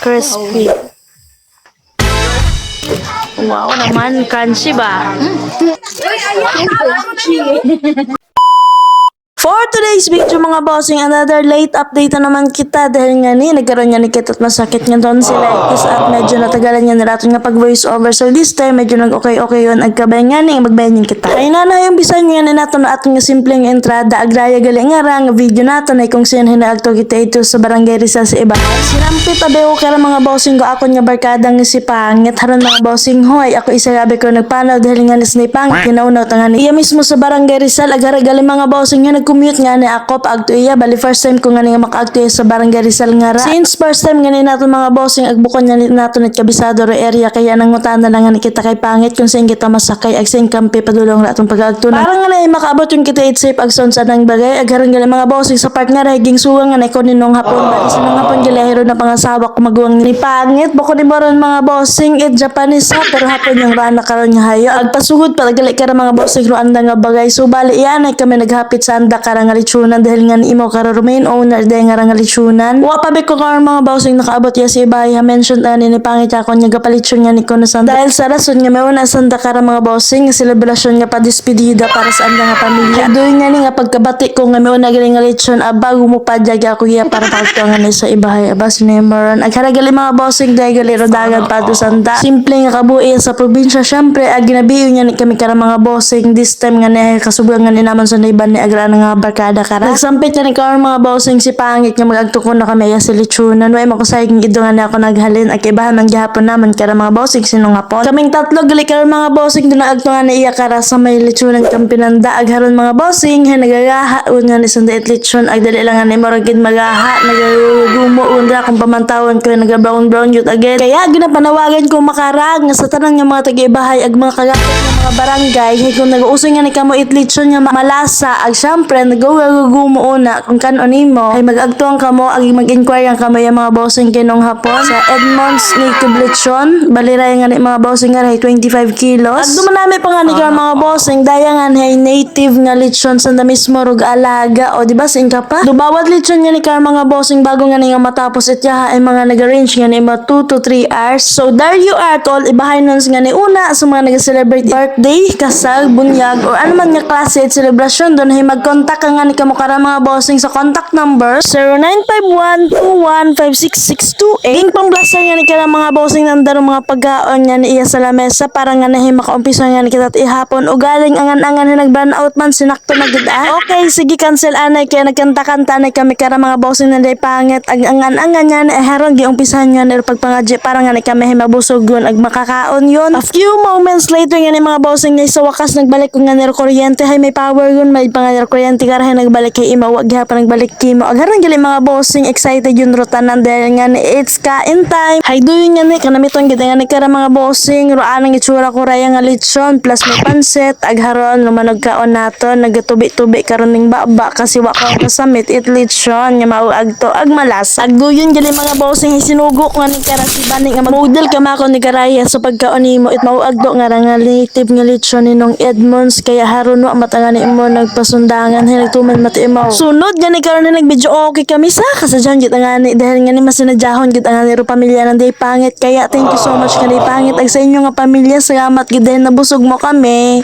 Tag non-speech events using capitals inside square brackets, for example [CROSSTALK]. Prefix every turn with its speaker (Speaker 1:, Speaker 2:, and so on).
Speaker 1: Crispy. Wow naman, crunchy ba? [LAUGHS] For today's video mga bossing, another late update na naman kita dahil nga ni nagkaroon nga ni Kit at masakit nga doon sila is at medyo natagalan nga nila nga pag voice over so this time medyo nag okay okay yun agkabay nga ni magbayan kita. Ay na na yung bisan nga ni nato na ating nga simpleng entrada. Agraya gali nga ra nga video nato na kung sino hinaagto kita ito sa barangay Rizal sa iba. Sinampit abe ko kaya mga bossing ko ako nga barkada nga si Pangit. Haron mga bossing hoy ako isa gabi ko nagpanaw dahil nga ni Pangit kinaunaw tanga ni. Iya mismo sa barangay Rizal agara gali mga bossing nga nag-commute nga ni ako paagto iya. Bali first time ko nga ni makaagto iya sa barangay Rizal nga ra. Since first time nga ni nato mga bossing agbukon nga ni nato net kabisado ro area kaya nangutan na lang nga kita kay Pangit kung saan kita masakay ag saan kampi padulong ra atong pag-agto na. Parang nga na makaabot yung kita it safe ag son sa nang bagay. Agaron gali mga bossing sa part nga ra higing suwang nga na ko ninong hapon. Bali sa nang hapon gali hero na pangasawa ko maguwang ni Pangit. Bako ni moron mga bossing it Japanese ha pero hapon yung rana karon nga hayo. Ag pasuhod pa gali ka mga bossing ro anda nga bagay. So bali iyan ay kami naghapit sa anda kara nga litsunan dahil nga imo kara remain owner dahil nga ra nga litsunan wa ko karon mga bossing nakaabot ya si Ibay ha mentioned ani ni Pangit ako nya gapalitsun nga ni kuno sa dahil sa rason nga may una sa anda kara mga bossing nga selebrasyon nga pa despedida para sa anda nga pamilya. Doy nga ni nga pagkabati ko nga may una gali nga litsun bago mo pa jagi ako iya para pagto nga ni sa ibahay abas ni Maron ag haragali mga bossing dahil gali rodagan pa to sanda simple nga kabuhi sa probinsya syempre ag ginabiyo niya ni kami kara mga bossing this time nga ni kasubugan nga ni naman sa naiban ni agra nga barkada kara nagsampit nga ni karon mga bossing si pangit nga magagtukon na kami sa litsunan way makusay ng ido nga ni ako naghalin. Ag ibahan man gihapon naman kara mga nga po kaming tatlo gali karon mga bossing doon agto nga ni iya kara sa may litsunan kampinanda. Ag haron mga bossing hay nagagaha. Un nga ni sanda it litsun ag dali lang ni moragid magaha. Nagagumo unda kung pamantawan ko naga brown brown yut again. Kaya ginapanawagan ko makarag nga sa tanan nga mga taga-ibahay ag mga kagapit mga barangay. Hay kung nag-uusoy nga ni kamo it litsun nga ma- malasa ag syempre nagagumo una kung kanon nimo. Ay mag-agtuang kamo ag mag-inquire ang kamo yung mga bossing kinong hapon. Sa Edmonds ni Kublitson. Baliray nga ni mga bossing nga hay 25 kilos. Ag dumanami pa nga ni ka mga bossing. Daya nga hay native nga litson sa na mismo rug alaga. O di ba sing ka pa? Dubawat litson nga ni ka mga bossing bago nga ni nga matapos itya ay mga nag-arrange nga ni mga 2 to 3 hours. So there you are tol ibahay nun nga ni una sa mga nag-celebrate birthday kasal bunyag or ano man nga klase at celebration doon ay mag-contact ka nga ni kamo kara mga bossing sa contact number 0951215662 Ging pamblasan nga ni kara mga bossing nandaro mga pagkaon nga ni iya sa lamesa para nga nahi makaumpisa nga ni kita ihapon o galing angan-angan na nag-burn out man sinakto na gid ah. Okay, sige cancel anay kaya nagkanta-kanta na kami kara mga bossing na day pangit ag angan-angan nga na eh, haron gi umpisahan nga ni pagpangadji para nga ni kami hi mabusog yun ag makakaon yun. A few moments later nga ni mga bossing na sa wakas nagbalik ko nga ni kuryente hay may power yun may pangalir kuryente kara hay nagbalik kay ima wag gyapon nagbalik kimo ag haron gali mga bossing excited yun rotanan dahil nga ni it's kain time. Hay do yun nga ni kanamiton gid nga ni kara mga bossing roan ang itsura ko raya nga litson plus may pansit ag haron lumanog kaon nato nagatubi-tubi karon ning baba kasi wa ko kasamit it litson nga mauag to ag malas. Ag do yun gali mga bossing hay sinugok nga ni kara si bani nga model ka mako ni karaya sa pagkaon nimo it mauag do nga nga native nga litson ninong Edmonds kaya haron wa matanga ni mo nagpasundangan hay nagtuman mati mo. Sunod gani karon ni nag-video okay kami sa kasadyan gid nga ni dahil nga ni masinadjahon gid ang niro pamilya ng day pangit kaya thank you so much kani pangit ag sa inyo nga pamilya salamat gid dahil nabusog mo kami.